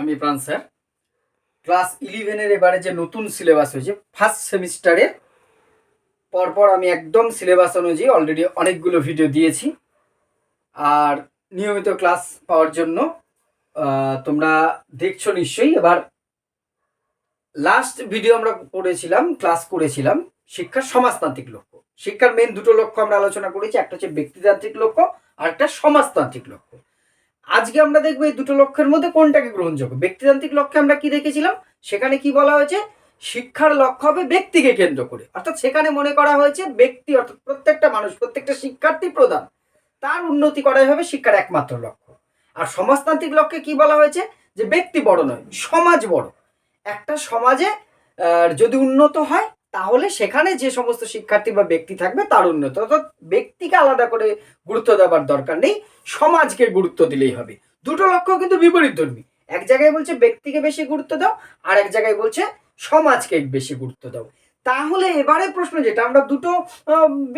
আমি প্রাণ sir class ইলেভেনের এবারে যে নতুন সিলেবাস হয়েছে ফার্স্ট সেমিস্টারের পরপর আমি একদম সিলেবাস অনুযায়ী অলরেডি অনেকগুলো ভিডিও দিয়েছি। আর নিয়মিত ক্লাস পাওয়ার জন্য তোমরা দেখছ নিশ্চয়ই। এবার লাস্ট ভিডিও আমরা করেছিলাম ক্লাস করেছিলাম শিক্ষার সমাজতান্ত্রিক লক্ষ্য। শিক্ষার মেন দুটো লক্ষ্য আমরা আলোচনা করেছি, একটা হচ্ছে ব্যক্তিতান্ত্রিক লক্ষ্য আর একটা সমাজতান্ত্রিক লক্ষ্য। আজকে আমরা দেখব এই দুটো লক্ষ্যের মধ্যে কোনটাকে গ্রহণযোগ্য? ব্যক্তিতান্ত্রিক লক্ষ্যে আমরা কি দেখেছিলাম? সেখানে কি বলা হয়েছে? শিক্ষার লক্ষ্য হবে ব্যক্তিকে কেন্দ্র করে। অর্থাৎ সেখানে মনে করা হয়েছে ব্যক্তি, অর্থাৎ প্রত্যেকটা মানুষ, প্রত্যেকটা শিক্ষার্থী প্রধান। তার উন্নতি করাই হবে শিক্ষার একমাত্র লক্ষ্য। আর সমাজতান্ত্রিক লক্ষ্যে কি বলা হয়েছে? যে ব্যক্তি বড় নয়, সমাজ বড়। একটা সমাজে যদি উন্নত হয় তাহলে সেখানে যে সমস্ত শিক্ষার্থী বা ব্যক্তি থাকবে তার উন্নত। অর্থাৎ ব্যক্তিকে আলাদা করে গুরুত্ব দেওয়ার দরকার নেই, সমাজকে গুরুত্ব দিলেই হবে। দুটো লক্ষ্য কিন্তু বিপরীত ধর্মী। এক জায়গায় বলছে ব্যক্তিকে বেশি গুরুত্ব দাও, আর এক জায়গায় বলছে সমাজকে বেশি গুরুত্ব দাও। তাহলে এবারে প্রশ্ন যেটা, আমরা দুটো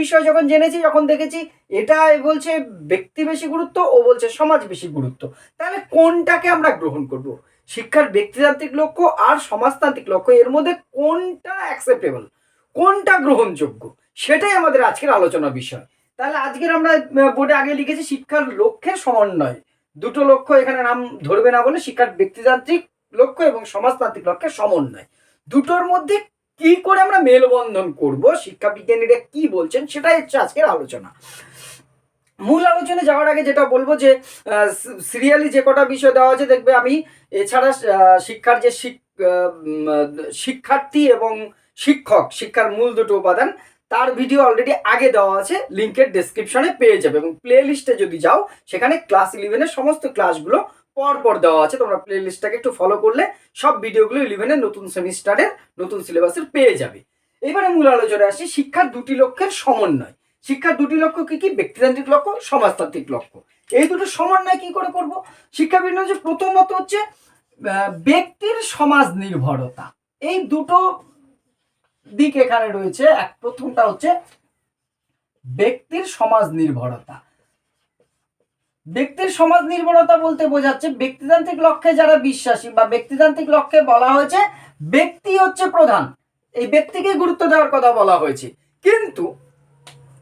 বিষয় যখন জেনেছি, যখন দেখেছি, এটা বলছে ব্যক্তি বেশি গুরুত্ব, ও বলছে সমাজ বেশি গুরুত্ব। তাহলে কোনটাকে আমরা গ্রহণ করব? শিক্ষার ব্যক্তিতান্ত্রিক লক্ষ্য আর সমাজতান্ত্রিক লক্ষ্য, এর মধ্যে কোনটা অ্যাকসেপ্টেবল কোনটা গ্রহণযোগ্য? সেটাই আমাদের আজকের আলোচনা বিষয়। তাহলে আজকের আমরা বোর্ডে আগে লিখেছি শিক্ষার লক্ষ্যের সমন্বয়। দুটো লক্ষ্য এখানে নাম ধরবে না বলে শিক্ষার ব্যক্তিতান্ত্রিক লক্ষ্য এবং সমাজতান্ত্রিক লক্ষ্যের সমন্বয়। দুটোর মধ্যে কি করে আমরা মেলবন্ধন করব, শিক্ষা বিজ্ঞানীরা কি বলছেন, সেটাই হচ্ছে আজকের আলোচনা। মূল আলোচনা যাওয়ার আগে যেটা বলব যে সিরিয়ালি যে কটা বিষয় দেওয়া আছে, দেখবে আমি এছাড়া শিক্ষার যে শিক্ষার্থী এবং শিক্ষক, শিক্ষার মূল দুটো উপাদান, তার ভিডিও অলরেডি আগে দেওয়া আছে, লিঙ্কের ডেসক্রিপশনে পেয়ে যাবে এবং প্লে লিস্টে যদি যাও, সেখানে ক্লাস ইলেভেনের সমস্ত ক্লাসগুলো পর পর দেওয়া আছে, তোমরা প্লে লিস্টটাকে একটু ফলো করলে সব ভিডিওগুলো ইলেভেনের নতুন সেমিস্টারের নতুন সিলেবাসের পেয়ে যাবে। এবারে মূল আলোচনায় আসি শিক্ষার দুটি লক্ষ্যের সমন্বয়। শিক্ষার দুটি লক্ষ্য কি কি? ব্যক্তিতান্ত্রিক লক্ষ্য সমাজতান্ত্রিক লক্ষ্য এই দুটো সমন্বয় কি করে করব? শিক্ষা বিজ্ঞান হচ্ছে প্রথমত হচ্ছে ব্যক্তির সমাজ নির্ভরতা এই দুটো দিক এখানে রয়েছে। এক প্রথমটা হচ্ছে, ব্যক্তির সমাজ নির্ভরতা ব্যক্তির সমাজ নির্ভরতা বলতে বোঝাচ্ছে, ব্যক্তিতান্ত্রিক লক্ষ্যে যারা বিশ্বাসী বা ব্যক্তিতান্ত্রিক লক্ষ্যে বলা হয়েছে, ব্যক্তি হচ্ছে প্রধান। এই ব্যক্তিকে গুরুত্ব দেওয়ার কথা বলা হয়েছে। কিন্তু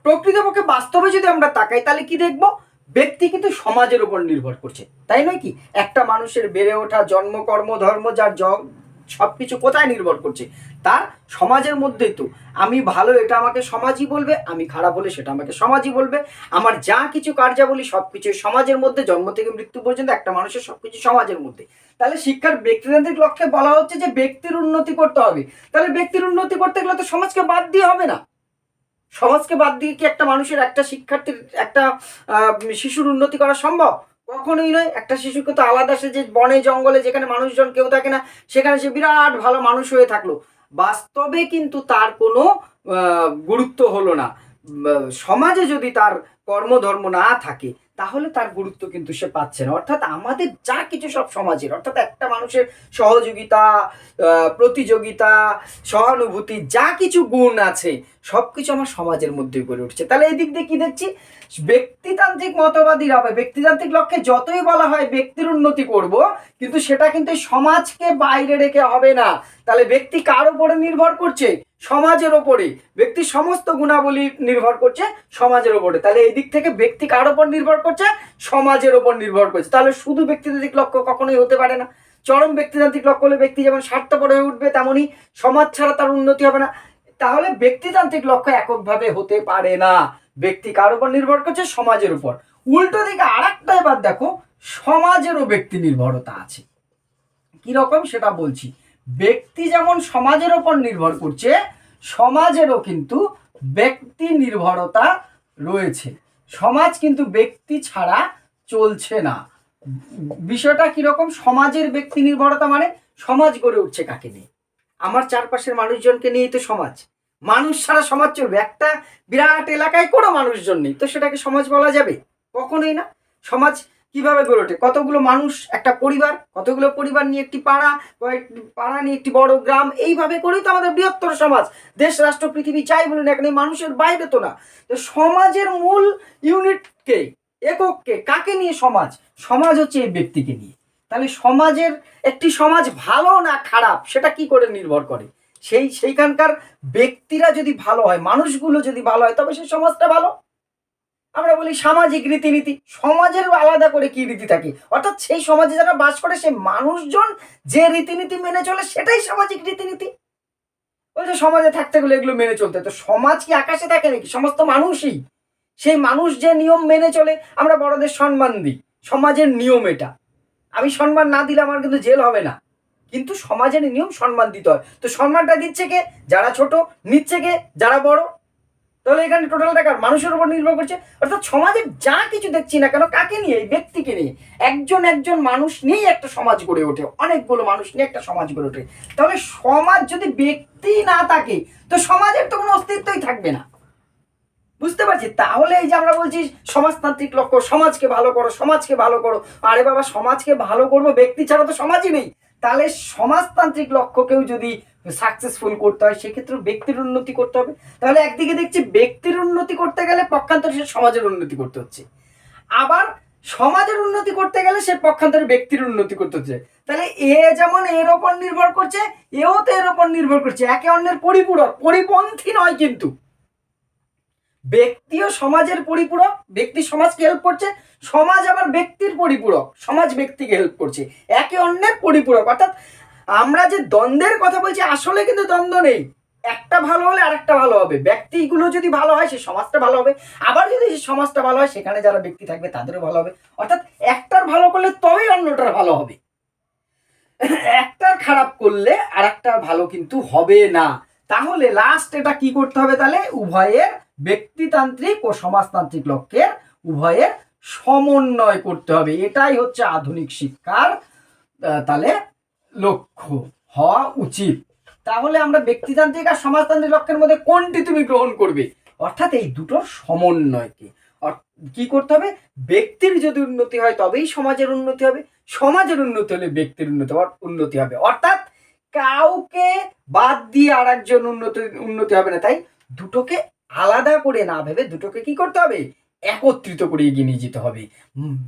প্রকৃতপক্ষে বাস্তবে যদি আমরা তাকাই, তাহলে কি দেখব? ব্যক্তি কিন্তু সমাজের উপর নির্ভর করছে। তাই নয় কি? একটা মানুষের বেড়ে ওঠা জন্ম, কর্ম, ধর্ম, যার সব কিছু কোথায় নির্ভর করছে? তার সমাজের মধ্যেই তো। আমি ভালো, এটা আমাকে সমাজই বলবে। আমি খারাপ হলে সেটা আমাকে সমাজই বলবে। আমার যা কিছু কার্যাবলী সব কিছু সমাজের মধ্যে, জন্ম থেকে মৃত্যু পর্যন্ত একটা মানুষের সব কিছু সমাজের মধ্যে। তাহলে শিক্ষার ব্যক্তিতান্ত্রিক লক্ষ্যে বলা হচ্ছে যে, ব্যক্তির উন্নতি করতে হবে। তাহলে ব্যক্তির উন্নতি করতে গেলে তো সমাজকে বাদ দিয়ে হবে না। সমাজকে বাদ দিয়ে কি একটা মানুষের একটা শিক্ষার্থীর একটা শিশুর উন্নতি করা সম্ভব? কখনোই নয়। একটা শিশুকে তো আলাদা সে যে বনে, জঙ্গলে যেখানে মানুষজন কেউ থাকে না, সেখানে সে বিরাট ভালো মানুষ হয়ে থাকল। বাস্তবে কিন্তু তার কোনো গুরুত্ব হলো না। সমাজে যদি তার কর্মধর্ম না থাকে তাহলে তার গুরুত্ব কিন্তু সে পাচ্ছে না। অর্থাৎ আমাদের যা কিছু সব সমাজের, অর্থাৎ একটা মানুষের সহযোগিতা প্রতিযোগিতা, সহানুভূতি, যা কিছু গুণ আছে সব কিছু আমার সমাজের মধ্যে গড়ে উঠছে। তাহলে এই দিক দিয়ে কি দেখছি? ব্যক্তিতান্ত্রিক মতবাদীরা হবে ব্যক্তিতান্ত্রিক লক্ষ্যে যতই বলা হয় ব্যক্তির উন্নতি করব, কিন্তু সেটা কিন্তু সমাজকে বাইরে রেখে হবে না। তাহলে ব্যক্তি কার উপরে নির্ভর করছে? সমাজের ওপরে ব্যক্তির সমস্ত গুণাবলী নির্ভর করছে সমাজের ওপরে তাহলে এই দিক থেকে ব্যক্তি কার ওপর নির্ভর করছে? সমাজের ওপর নির্ভর করছে। তাহলে শুধু ব্যক্তিতান্ত্রিক লক্ষ্য কখনোই হতে পারে না। চরম ব্যক্তিতান্ত্রিক লক্ষ্য হলে ব্যক্তি যেমন স্বার্থপর হয়ে উঠবে তেমনই সমাজ ছাড়া তার উন্নতি হবে না। তাহলে ব্যক্তিতান্ত্রিক লক্ষ্য এককভাবে হতে পারে না। ব্যক্তি কার উপর নির্ভর করছে? সমাজের উপর। উল্টো দিকে আর একটা এবার দেখো, সমাজেরও ব্যক্তি নির্ভরতা আছে। কি রকম সেটা বলছি। ব্যক্তি যেমন সমাজের ওপর নির্ভর করছে, সমাজেরও কিন্তু ব্যক্তি নির্ভরতা রয়েছে। সমাজ কিন্তু ব্যক্তি ছাড়া চলছে না। বিষয়টা কীরকম? সমাজের ব্যক্তি নির্ভরতা মানে সমাজ গড়ে উঠছে কাকে নিয়ে? আমার চারপাশের মানুষজনকে নিয়েই তো সমাজ। মানুষ ছাড়া সমাজ চলবে। একটা বিরাট এলাকায় কোনো মানুষজন নেই। তো সেটাকে সমাজ বলা যাবে? কখনোই না। সমাজ কীভাবে গড়ে ওঠে? কতগুলো মানুষ, একটা পরিবার, কতগুলো পরিবার নিয়ে একটি পাড়া পাড়া নিয়ে একটি বড় গ্রাম, এইভাবে করেই তো আমাদের বৃহত্তর সমাজ। দেশ, রাষ্ট্র, পৃথিবী চাই বলুন এখন এই মানুষের বাইরে তো না। তো সমাজের মূল ইউনিটকে, একককে কাকে নিয়ে সমাজ? সমাজ হচ্ছে এই ব্যক্তিকে নিয়ে। তাহলে সমাজের একটি সমাজ ভালো না খারাপ, সেটা কি করে নির্ভর করে? সেই, সেইখানকার ব্যক্তিরা যদি ভালো হয়, মানুষগুলো যদি ভালো হয়, তবে সেই সমাজটা ভালো। বলি সামাজিক রীতিনীতি, সমাজের আলাদা করে কি রীতি থাকে? অর্থাৎ সেই সমাজে যারা বাস করে সে মানুষজন যে রীতিনীতি মেনে চলে, সেটাই সামাজিক রীতিনীতি। যে সমাজে থাকতে গেলে এগুলো মেনে চলতে তো সমাজ কি আকাশে থাকে নাকি? সমস্ত মানুষই। সেই মানুষ যে নিয়ম মেনে চলে, আমরা বড়দের সম্মান দিই। সমাজের নিয়ম এটা। আমি সম্মান না দিলে আমার কিন্তু জেল হবে না। কিন্তু সমাজের নিয়ম সম্মান দিতে হয়। তো সম্মানটা দিচ্ছে কে? যারা ছোট, নিচ্ছে কে? যারা বড়। তাহলে এখানে টোটালটা কার মানুষের উপর নির্ভর করছে। অর্থাৎ সমাজে যা কিছু দেখছি না কেন, কাকে নিয়ে? এই ব্যক্তিকে নিয়ে। একজন একজন মানুষ নিয়েই একটা সমাজ গড়ে ওঠে, অনেকগুলো মানুষ নিয়ে একটা সমাজ গড়ে ওঠে। তাহলে সমাজ যদি ব্যক্তি না থাকে, তো সমাজের তো কোনো অস্তিত্বই থাকবে না। বুঝতে পারছি? তাহলে এই যে আমরা বলছি, সমাজতান্ত্রিক লক্ষ্য, সমাজকে ভালো করো, সমাজকে ভালো করো। আরে বাবা, সমাজকে ভালো করব, ব্যক্তি ছাড়া তো সমাজই নেই। তাহলে সমাজতান্ত্রিক লক্ষ্যকেও যদি সাকসেসফুল করতে হয়, সেক্ষেত্রে ব্যক্তির উন্নতি করতে হবে। তাহলে একদিকে দেখছি ব্যক্তির উন্নতি করতে গেলে পক্ষান্তরে সে সমাজের উন্নতি করতে হচ্ছে। আবার সমাজের উন্নতি করতে গেলে সে পক্ষান্তরে ব্যক্তির উন্নতি করতে হচ্ছে। তাহলে এ যেমন এর ওপর নির্ভর করছে, এও তো এর ওপর নির্ভর করছে। একে অন্যের পরিপূরক, পরিপন্থী নয় কিন্তু। ব্যক্তিও সমাজের পরিপূরক, ব্যক্তি সমাজকে হেল্প করছে, সমাজ আবার ব্যক্তির পরিপূরক, সমাজ ব্যক্তিকে হেল্প করছে। একে অন্যের পরিপূরক, অর্থাৎ আমরা যে দ্বন্দ্বের কথা বলছি, আসলে কিন্তু দ্বন্দ্ব নেই। একটা ভালো হলে আরেকটা ভালো হবে। ব্যক্তিগুলো যদি ভালো হয়, সে সমাজটা ভালো হবে। আবার যদি সে সমাজটা ভালো হয়, সেখানে যারা ব্যক্তি থাকবে, তাদেরও ভালো হবে। অর্থাৎ একটার ভালো করলে তবেই অন্যটার ভালো হবে। একটার খারাপ করলে আরেকটার ভালো কিন্তু হবে না। তাহলে লাস্ট এটা কি করতে হবে তাহলে? উভয়ের ব্যক্তিতান্ত্রিক ও সমাজতান্ত্রিক লক্ষ্যের উভয়ের সমন্বয় করতে হবে। এটাই হচ্ছে আধুনিক শিক্ষার তাহলে লক্ষ্য হওয়া উচিত। তাহলে আমরা ব্যক্তিতান্ত্রিক আর সমাজতান্ত্রিক লক্ষ্যের মধ্যে কোনটি তুমি গ্রহণ করবে? অর্থাৎ এই দুটোর সমন্বয়কে। কি করতে হবে? ব্যক্তির যদি উন্নতি হয়, তবেই সমাজের উন্নতি হবে। সমাজের উন্নতি হলে ব্যক্তির উন্নতি উন্নতি হবে। অর্থাৎ কাউকে বাদ দিয়ে আর একজন উন্নতি উন্নতি হবে না। তাই দুটোকে আলাদা করে না ভেবে দুটোকে কি করতে হবে? একত্রিত করে এগিয়ে নিয়ে যেতে হবে।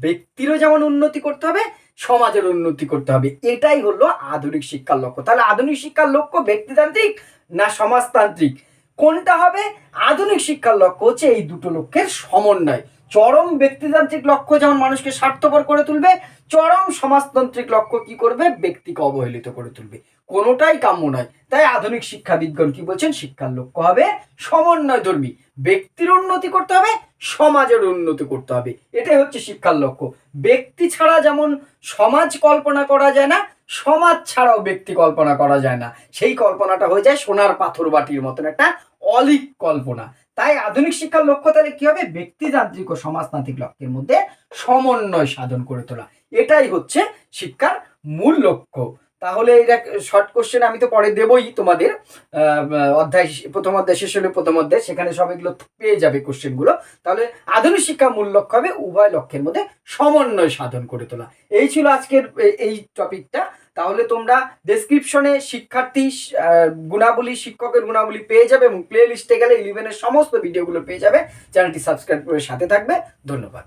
ব্যক্তিরও যেমন উন্নতি করতে হবে সমাজের উন্নতি করতে হবে। এটাই হলো আধুনিক শিক্ষার লক্ষ্য। তাহলে আধুনিক শিক্ষার লক্ষ্য ব্যক্তিতান্ত্রিক না সমাজতান্ত্রিক? কোনটা হবে? আধুনিক শিক্ষার লক্ষ্য হচ্ছে এই দুটো লক্ষ্যের সমন্বয়। চরম ব্যক্তিতান্ত্রিক লক্ষ্য যেমন মানুষকে স্বার্থপর করে তুলবে, চরম সমাজতান্ত্রিক লক্ষ্য কি করবে? ব্যক্তিকে অবহেলিত করে তুলবে। কোনোটাই কাম্য নয়। তাই আধুনিক শিক্ষাবিদগণ কি বলছেন? শিক্ষার লক্ষ্য হবে সমন্বয় ধর্মী। ব্যক্তির উন্নতি করতে হবে, সমাজের উন্নতি করতে হবে। এটাই হচ্ছে শিক্ষার লক্ষ্য। ব্যক্তি ছাড়া যেমন সমাজ কল্পনা করা যায় না, সমাজ ছাড়াও ব্যক্তি কল্পনা করা যায় না। সেই কল্পনাটা হয়ে যায় সোনার পাথর বাটির মতন একটা অলিক কল্পনা। তাই আধুনিক শিক্ষার লক্ষ্য তাহলে কি হবে? ব্যক্তিতান্ত্রিক ও সমাজতান্ত্রিক লক্ষ্যের মধ্যে সমন্বয় সাধন করে তোলা। এটাই হচ্ছে শিক্ষার মূল লক্ষ্য। তাহলে এটা শর্ট কোশ্চেন আমি তো পরে দেবই তোমাদের। অধ্যায় প্রথম অধ্যায়, শেষ হলে প্রথম অধ্যায়, সেখানে সব এগুলো পেয়ে যাবে কোশ্চেনগুলো তাহলে আধুনিক শিক্ষা মূল লক্ষ্য হবে উভয় লক্ষ্যের মধ্যে সমন্বয় সাধন করে তোলা। এই ছিল আজকের এই টপিকটা তাহলে তোমরা ডেসক্রিপশনে শিক্ষার্থী গুণাবলী, শিক্ষকের গুণাবলী পেয়ে যাবে এবং প্লে লিস্টে গেলে ইলেভেনের সমস্ত ভিডিওগুলো পেয়ে যাবে। চ্যানেলটি সাবস্ক্রাইব করে সাথে থাকবে। ধন্যবাদ।